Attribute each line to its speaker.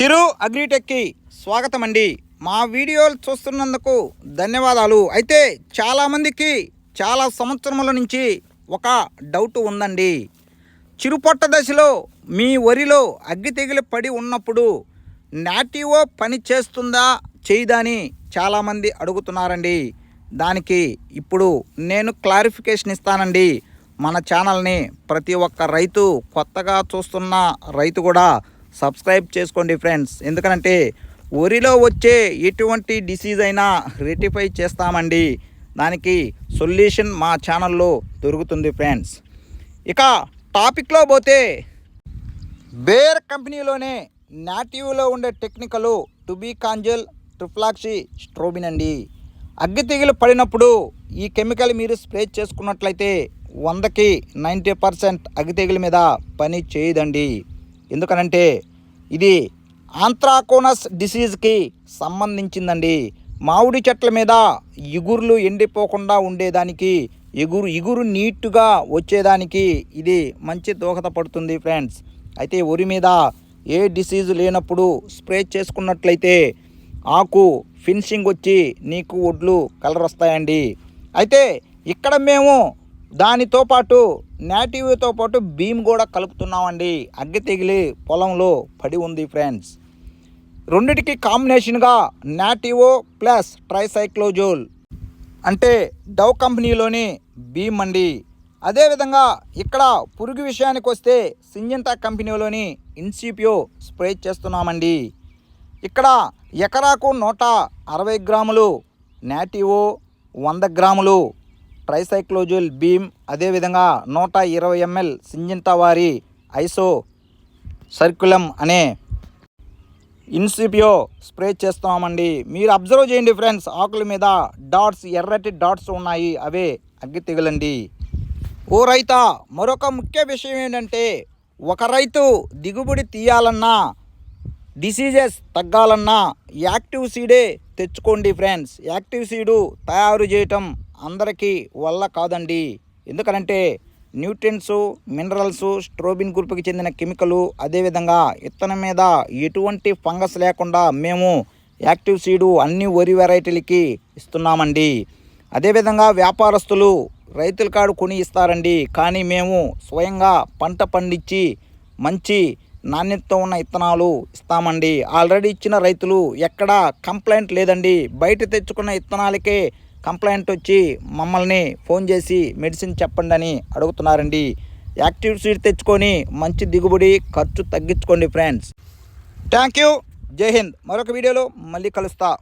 Speaker 1: చిరు అగ్రిటెక్కి స్వాగతం అండి మా వీడియోలు చూస్తున్నందుకు ధన్యవాదాలు. అయితే చాలామందికి చాలా సంవత్సరముల నుంచి ఒక డౌట్ ఉందండి. చిరుపొట్ట దశలో మీ వరిలో అగ్గి తెగిలి పడి ఉన్నప్పుడు నాటివో పని చేస్తుందా చేయదా అని చాలామంది అడుగుతున్నారండి. దానికి ఇప్పుడు నేను క్లారిఫికేషన్ ఇస్తానండి. మన ఛానల్ని ప్రతి ఒక్క రైతు కొత్తగా చూస్తున్న రైతు కూడా సబ్స్క్రైబ్ చేసుకోండి ఫ్రెండ్స్. ఎందుకంటే వరిలో వచ్చే ఎటువంటి డిసీజ్ అయినా రెటిఫై చేస్తామండి. దానికి సొల్యూషన్ మా ఛానల్లో దొరుకుతుంది ఫ్రెండ్స్. ఇక టాపిక్లో పోతే బేర్ కంపెనీలోనే నాటివ్లో ఉండే టెక్నికలు టుబీ కాంజల్ ట్రిఫ్లాక్సీ స్ట్రోబిన్ అండి. అగ్గి తెగులు పడినప్పుడు ఈ కెమికల్ మీరు స్ప్రే చేసుకున్నట్లయితే వందకి నైంటీ పర్సెంట్ అగ్గి తెగుల మీద పని చేయదండి. ఎందుకనంటే ఇది ఆంథ్రాకోనస్ డిసీజ్కి సంబంధించిందండి. మామిడి చెట్ల మీద ఇగుర్లు ఎండిపోకుండా ఉండేదానికి ఎగురు ఇగురు నీట్గా వచ్చేదానికి ఇది మంచి దోహదపడుతుంది ఫ్రెండ్స్. అయితే వరి మీద ఏ డిసీజ్ లేనప్పుడు స్ప్రే చేసుకున్నట్లయితే ఆకు ఫినిషింగ్ వచ్చి నీకు ఒడ్లు కలర్ వస్తాయండి అయితే ఇక్కడ మేము దానితో పాటు నేటివ్తో పాటు భీమ్ కూడా కలుపుతున్నామండి. అగ్గి తెగిలి పొలంలో పడి ఉంది ఫ్రెండ్స్. రెండిటికి కాంబినేషన్గా నాటివో ప్లస్ ట్రైసైక్లోజోల్ అంటే డవ్ కంపెనీలోని భీమ్ అండి. అదేవిధంగా ఇక్కడ పురుగు విషయానికి వస్తే సింజంటా కంపెనీలోని ఇన్సిపియో స్ప్రే చేస్తున్నామండి. ఇక్కడ ఎకరాకు నూట అరవై గ్రాములు నాటివో వంద గ్రాములు ట్రైసైక్లోజుల్ భీమ్ అదేవిధంగా నూట ఇరవై ఎంఎల్ సింజంటా వారి ఐసో సర్కులం అనే ఇన్సిపియో స్ప్రే చేస్తామండి మీరు అబ్జర్వ్ చేయండి ఫ్రెండ్స్ ఆకుల మీద డాట్స్ ఎర్రటి డాట్స్ ఉన్నాయి అవే అగ్గి తెగులండి. ఓ రైత మరొక ముఖ్య విషయం ఏంటంటే ఒక రైతు దిగుబడి తీయాలన్నా డిసీజెస్ తగ్గాలన్నా యాక్టివ్ సీడే తెచ్చుకోండి ఫ్రెండ్స్. యాక్టివ్ సీడు తయారు చేయటం అందరికీ వల్ల కాదండి. ఎందుకనంటే న్యూట్రియన్స్ మినరల్స్ స్ట్రోబిన్ గ్రూప్కి చెందిన కెమికలు అదేవిధంగా ఇత్తనం మీద ఎటువంటి ఫంగస్ లేకుండా మేము యాక్టివ్ సీడు అన్ని వరి వెరైటీలకి ఇస్తున్నామండి. అదేవిధంగా వ్యాపారస్తులు రైతుల కాడు కొని ఇస్తారండి. కానీ మేము స్వయంగా పంట పండించి మంచి నాణ్యతతో ఉన్న ఇత్తనాలు ఇస్తామండి. ఆల్రెడీ ఇచ్చిన రైతులు ఎక్కడా కంప్లైంట్ లేదండి. బయట తెచ్చుకున్న ఇత్తనాలకే కంప్లైంట్ వచ్చి మమ్మల్ని ఫోన్ చేసి మెడిసిన్ చెప్పండి అని అడుగుతున్నారండి. యాక్టివ్ సీడ్ తెచ్చుకొని మంచి దిగుబడి ఖర్చు తగ్గించుకోండి ఫ్రెండ్స్. Thank you. జై హింద్. మరొక వీడియోలో మళ్ళీ కలుస్తా.